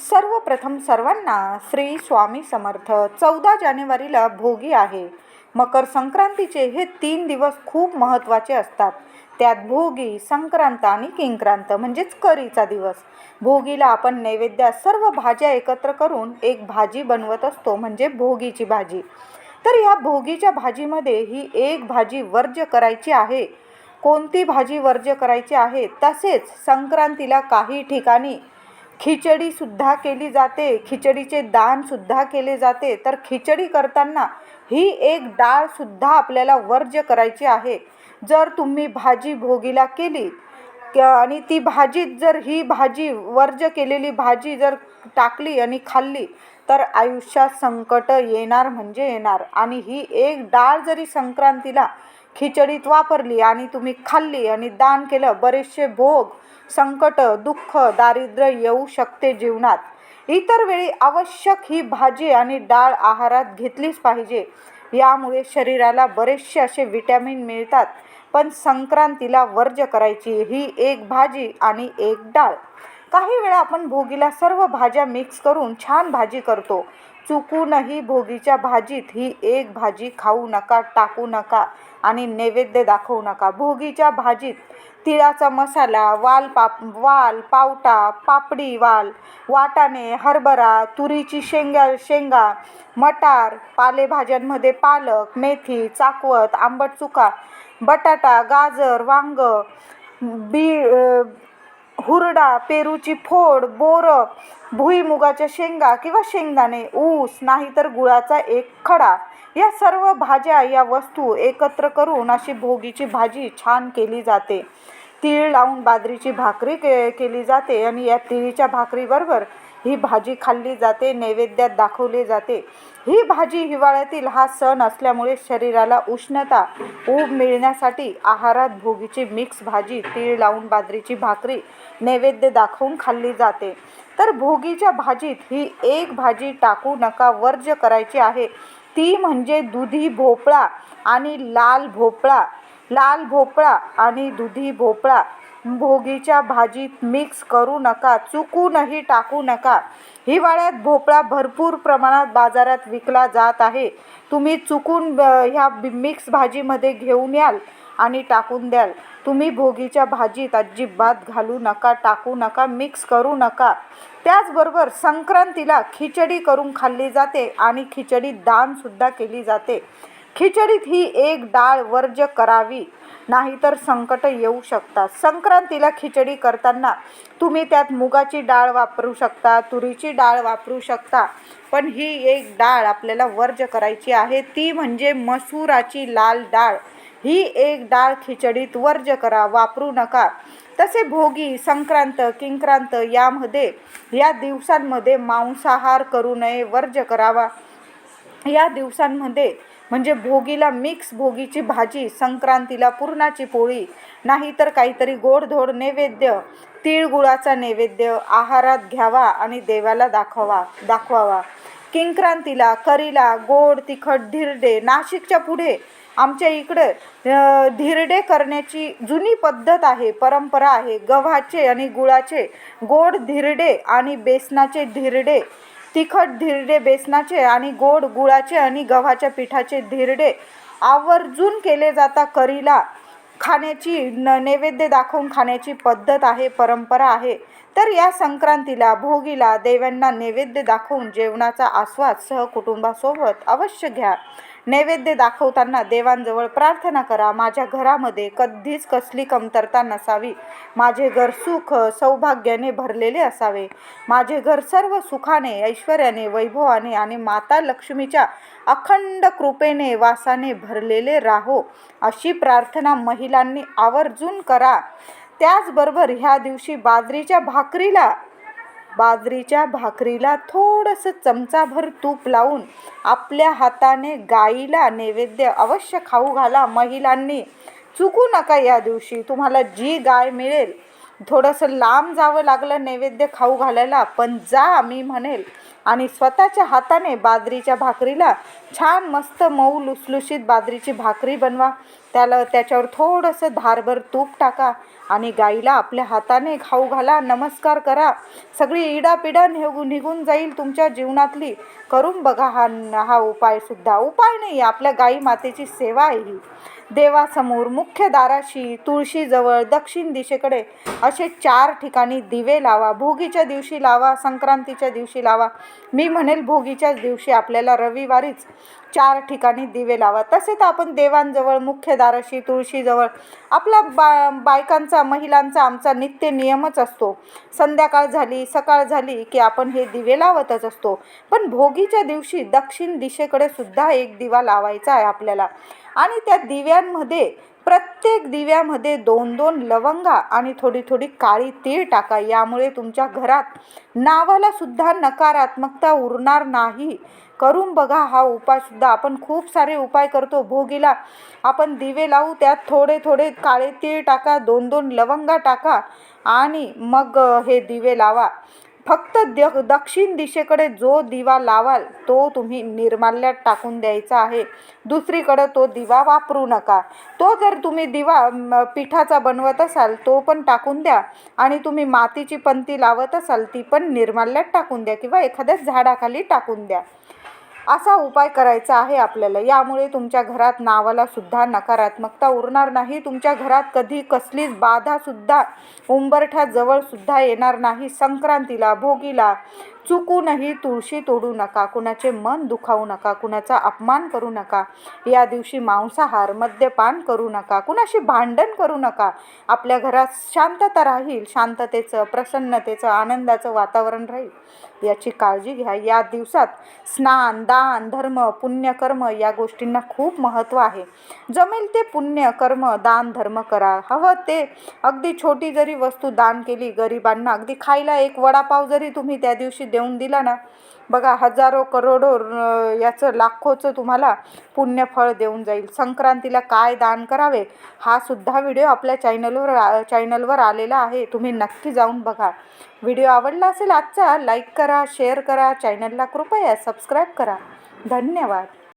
सर्वप्रथम सर्वांना श्री स्वामी समर्थ. चौदा जानेवारीला भोगी आहे. मकर संक्रांतीचे हे तीन दिवस खूप महत्त्वाचे असतात. त्यात भोगी संक्रांत आणि किंक्रांत म्हणजेच करीचा दिवस. भोगीला आपण नैवेद्यात सर्व भाज्या एकत्र करून एक भाजी बनवत असतो म्हणजे भोगीची भाजी. तर या भोगीच्या भाजीमध्ये ही एक भाजी वर्ज्य करायची आहे. कोणती भाजी वर्ज्य करायची आहे? तसेच संक्रांतीला काही ठिकाणी खिचडीसुद्धा केली जाते खिचडीचे दानसुद्धा केले जाते. तर खिचडी करताना ही एक डाळसुद्धा आपल्याला वर्ज्य करायची आहे. जर तुम्ही भाजी भोगीला केली क- आणि ती भाजीत जर ही भाजी वर्ज्य केलेली भाजी जर टाकली आणि खाल्ली तर आयुष्यात संकट येणार म्हणजे येणार. आणि ही एक डाळ जरी संक्रांतीला खिचडीत वापरली आणि तुम्ही खाल्ली आणि दान केलं बरेचसे भोग संकट दुःख दारिद्र्य येऊ शकते जीवनात. इतर वेळी आवश्यक ही भाजी आणि डाळ आहारात घेतलीच पाहिजे. यामुळे शरीराला बरेचसे असे विटॅमिन मिळतात पण संक्रांतीला वर्ज्य करायची ही एक भाजी आणि एक डाळ. काही वेळा आपण भोगीला सर्व भाज्या मिक्स करून छान भाजी करतो. चुकूनही भोगीच्या भाजीत ही एक भाजी खाऊ नका टाकू नका आणि नैवेद्य दाखवू नका. भोगीच्या भाजीत तिळाचा मसाला वाल पाप वाल पावटा पापडी वाल वाटाणे हरभरा तुरीची शेंगा शेंगा मटार पालेभाज्यांमध्ये पालक मेथी चाकवत आंबट चुका बटाटा गाजर वांग बी हुरडा पेरूची फोड बोरं भुईमुगाच्या शेंगा किंवा शेंगदाणे ऊस नाहीतर गुळाचा एक खडा या सर्व भाज्या या वस्तू एकत्र करून अशी भोगीची भाजी छान केली जाते. तीळ लावून बाजरीची भाकरी के केली जाते आणि या तिळीच्या भाकरीबरोबर ही भाजी खाल्ली जाते नैवेद्यात दाखवली जाते. ही भाजी हिवाळ्यातील हा सण असल्यामुळे शरीराला उष्णता ऊब मिळण्यासाठी आहारात भोगीची मिक्स भाजी तीळ लावून बाजरीची भाकरी नैवेद्य दाखवून खाल्ली जाते. तर भोगीच्या भाजीत ही एक भाजी टाकू नका वर्ज्य करायची आहे. ती म्हणजे दुधी भोपळा आणि लाल भोपळा. लाल भोपळा आणि दुधी भोपळा. भोगीच्या भाजीत मिक्स करू नका चुकूनही टाकू नका. हिवाळ्यात भोपळा भरपूर प्रमाणात बाजारात विकला जात आहे. तुम्ही चुकून ह्या मिक्स भाजीमध्ये घेऊन याल आणि टाकून द्याल. तुम्ही भोगीच्या भाजीत अजिबात घालू नका टाकू नका मिक्स करू नका. त्याचबरोबर संक्रांतीला खिचडी करून खाल्ली जाते आणि खिचडी दानसुद्धा केली जाते. खिचडीत ही एक डाळ वर्ज्य करावी नाहीतर संकट येऊ शकतात. संक्रांतीला खिचडी करताना तुम्ही त्यात मुगाची डाळ वापरू शकता तुरीची डाळ वापरू शकता पण ही एक डाळ आपल्याला वर्ज्य करायची आहे. ती म्हणजे मसुराची लाल डाळ. ही एक डाळ खिचडीत वर्ज्य करा वापरू नका. तसे भोगी संक्रांत किंक्रांत यामध्ये या दिवसांमध्ये मांसाहार करू नये वर्ज्य करावा. या दिवसांमध्ये म्हणजे भोगीला मिक्स भोगीची भाजी संक्रांतीला पुरणाची पोळी नाहीतर काहीतरी गोडधोड नैवेद्य तिळगुळाचा नैवेद्य आहारात घ्यावा आणि देवाला दाखवा दाखवावा. किंक्रांतीला करीला गोड तिखट धिरडे नाशिकच्या पुढे आमच्या इकडे धिरडे करण्याची जुनी पद्धत आहे परंपरा आहे. गव्हाचे आणि गुळाचे गोड धिरडे आणि बेसनाचे धिरडे तिखट धिरडे बेसनाचे आणि गोड गुळाचे आणि गव्हाच्या पिठाचे धिरडे आवर्जून केले जाता. करीला खाण्याची न नैवेद्य दाखवून खाण्याची पद्धत आहे परंपरा आहे. तर या संक्रांतीला भोगीला देवांना नैवेद्य दाखवून जेवणाचा आस्वाद सहकुटुंबासोबत अवश्य घ्या. नैवेद्य दाखवताना देवांजवळ प्रार्थना करा. माझ्या घरामध्ये कधीच कसली कमतरता नसावी. माझे घर सुख सौभाग्याने भरलेले असावे. माझे घर सर्व सुखाने ऐश्वर्याने वैभवाने आणि माता लक्ष्मीच्या अखंड कृपेने वासाने भरलेले राहो. अशी प्रार्थना महिलांनी आवर्जून करा. त्याचबरोबर ह्या दिवशी बाजरीच्या भाकरीला बाजरीच्या भाकरीला थोडंसं चमचाभर तूप लावून आपल्या हाताने गाईला नैवेद्य अवश्य खाऊ घाला. महिलांनी चुकू नका या दिवशी. तुम्हाला जी गाय मिळेल थोडंसं लांब जावं लागलं नैवेद्य खाऊ घालायला. पण जा मी म्हणेल आणि स्वतःच्या हाताने बाजरीच्या भाकरीला छान मस्त मऊ लुसलुशीत बाजरीची भाकरी बनवा. त्याला त्याच्यावर थोडंसं धारभर तूप टाका आणि गाईला आपल्या हाताने खाऊ घाला. नमस्कार करा. सगळी इडापिडा निघून निघून जाईल तुमच्या जीवनातली. करून बघा हा हा उपायसुद्धा उपाय नाही आपल्या गाई मातेची सेवा आहे ही. देवासमोर मुख्य दाराशी तुळशीजवळ दक्षिण दिशेकडे असे चार ठिकाणी दिवे लावा. भोगीच्या दिवशी लावा संक्रांतीच्या दिवशी लावा. मी म्हणेल भोगीच्याच दिवशी आपल्याला रविवारीच चार ठिकाणी दिवे लावा. तसे तर आपण देवांजवळ मुख्य दाराशी तुळशीजवळ आपला बा बायकांचा महिलांचा आमचा नित्य नियमच असतो. संध्याकाळ झाली सकाळ झाली की आपण हे दिवे लावतच असतो. पण भोगीच्या दिवशी दक्षिण दिशेकडे सुद्धा एक दिवा लावायचा आहे आपल्याला. आणि त्या दिव्यांमध्ये प्रत्येक दिव्यामध्ये दोन दोन लवंगा आणि थोडी थोडी काळी तीळ टाका. यामुळे तुमच्या घरात नावाला सुद्धा नकारात्मकता उरणार नाही. करून बघा हा उपायसुद्धा आपण खूप सारे उपाय करतो. भोगीला आपण दिवे लावू त्यात थोडे थोडे काळे तीळ टाका दोन दोन लवंगा टाका आणि मग हे दिवे लावा. फक्त द दक्षिण दिशेकडे जो दिवा लावाल तो तुम्ही निर्माल्यात टाकून द्यायचा आहे. दुसरीकडं तो दिवा वापरू नका. तो जर तुम्ही दिवा पिठाचा बनवत असाल तो पण टाकून द्या. आणि तुम्ही मातीची पंती लावत असाल ती पण निर्माल्यात टाकून द्या किंवा एखाद्या झाडाखाली टाकून द्या. असा उपाय करायचा आहे आपल्याला. यामुळे तुमच्या घरात नावाला सुद्धा नकारात्मकता उरणार नाही. तुमच्या घरात कधी कसलीच बाधासुद्धा उंबरठ्याजवळ सुद्धा येणार नाही. संक्रांतीला भोगीला चुकूनही तुळशी तोडू नका कुणाचे मन दुखावू नका कुणाचा अपमान करू नका. या दिवशी मांसाहार मद्यपान करू नका कुणाशी भांडण करू नका. आपल्या घरात शांतता राहील शांततेचं प्रसन्नतेचं आनंदाचं वातावरण राहील. याची काळजी घ्या. या दिवसात स्नान दान धर्म पुण्यकर्म या गोष्टींना खूप महत्त्व आहे. जमेल ते पुण्य कर्म दान धर्म करा. हवं ते. अगदी छोटी जरी वस्तू दान केली गरिबांना अगदी खायला एक वडापाव जरी तुम्ही त्या दिवशी देऊन दिला ना बघा हजारो करोडो याचं लाखोचं तुम्हाला पुण्यफळ देऊन जाईल. संक्रांतीला काय दान करावे हा सुद्धा व्हिडिओ आपल्या चॅनलवर चॅनलवर आलेला आहे. तुम्ही नक्की जाऊन बघा. व्हिडिओ आवडला असेल आजचा लाईक करा शेअर करा चॅनलला कृपया सबस्क्राईब करा. धन्यवाद.